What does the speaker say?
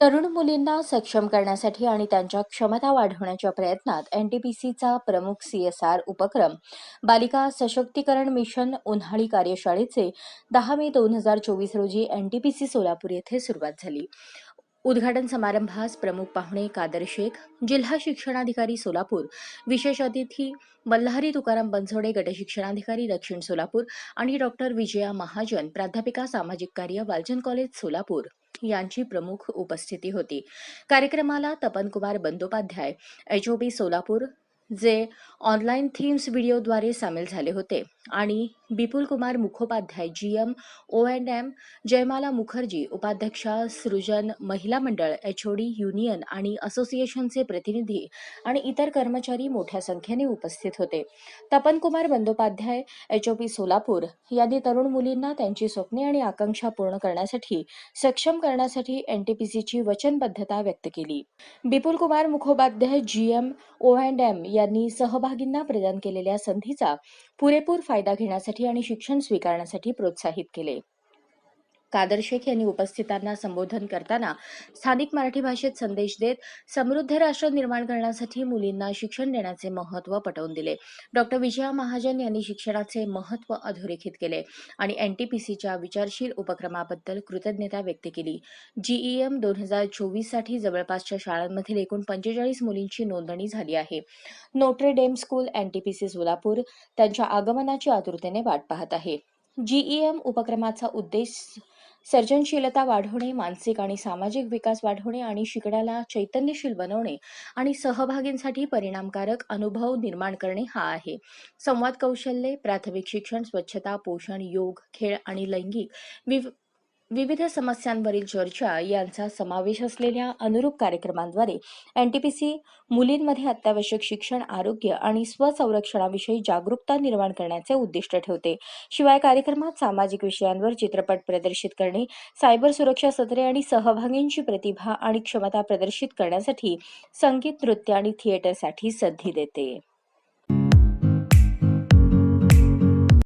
तरुण मुलींना सक्षम करण्यासाठी आणि त्यांच्या क्षमता वाढवण्याच्या प्रयत्नात एनटीपीसीचा प्रमुख सीएसआर उपक्रम. बालिका सशक्तीकरण मिशन उन्हाळी कार्यशाळेचे दहा मे दोन हजार चोवीस रोजी एनटीपीसी सोलापूर येथे सुरुवात झाली. उद्घाटन समारंभास प्रमुख पाहुणे कादर शेख जिल्हा शिक्षणाधिकारी सोलापूर विशेष अतिथी मल्हारी तुकाराम बनसोडे गटशिक्षणाधिकारी दक्षिण सोलापूर आणि डॉक्टर विजया महाजन प्राध्यापिका सामाजिक कार्य वालचंद कॉलेज सोलापूर. यांची प्रमुख उपस्थिती होती. कार्यक्रमाला तपनकुमार बंदोपाध्याय एचओपी सोलापूर जे ऑनलाईन थीम्स व्हिडिओद्वारे सामील झाले होते. आणि Bipul Kumar Mukhopadhyay G M O and M Jayamala Mukherjee उपाध्यक्षा सृजन महिला मंडळ एचओडी युनियन आणि असोसिएशनचे प्रतिनिधी आणि इतर कर्मचारी मोठ्या संख्येने उपस्थित होते. तपन कुमार बंदोपाध्याय एचओपी सोलापूर यांनी तरुण मुलींना त्यांची स्वप्ने आणि आकांक्षा पूर्ण करण्यासाठी सक्षम करण्यासाठी एनटीपीसीची वचनबद्धता व्यक्त केली. Bipul Kumar Mukhopadhyay G M O and M यांनी सहभागींना प्रदान केलेल्या संधीचा पुरेपूर फायदा घेण्यासाठी आणि शिक्षण स्वीकारण्यासाठी प्रोत्साहित केले. कादर शेख यांनी उपस्थितांना संबोधन करताना स्थानिक मराठी भाषेत संदेश देत समृद्ध राष्ट्र निर्माण करण्यासाठी मुलींना शिक्षण देण्याचे महत्त्व पटवून दिले. डॉक्टर विजया महाजन यांनी शिक्षणाचे महत्त्व अधोरेखित केले आणि एनटीपीसीच्या विचारशील उपक्रमाबद्दल कृतज्ञता व्यक्त केली. जीईएम दोन हजार चोवीससाठी जवळपासच्या शाळांमधील एकूण पंचेचाळीस मुलींची नोंदणी झाली आहे. Notre Dame school NTPC Solapur त्यांच्या आगमनाची आतुरतेने वाट पाहत आहे. जीईएम उपक्रमाचा उद्देश सर्जनशीलता वाढवणे मानसिक आणि सामाजिक विकास वाढवणे आणि शिकण्याला चैतन्यशील बनवणे आणि सहभागींसाठी परिणामकारक अनुभव निर्माण करणे हा आहे. संवाद कौशल्ये प्राथमिक शिक्षण स्वच्छता पोषण योग खेळ आणि लैंगिक विविध समस्यांवरील चर्चा यांचा समावेश असलेल्या अनुरूप कार्यक्रमांद्वारे एन टी पी सी मुलींमध्ये अत्यावश्यक शिक्षण आरोग्य आणि स्वसंरक्षणाविषयी जागरूकता निर्माण करण्याचे उद्दिष्ट ठेवते. शिवाय कार्यक्रमात सामाजिक विषयांवर चित्रपट प्रदर्शित करणे सायबर सुरक्षा सत्रे आणि सहभागींची प्रतिभा आणि क्षमता प्रदर्शित करण्यासाठी संगीत नृत्य आणि थिएटरसाठी संधी देते.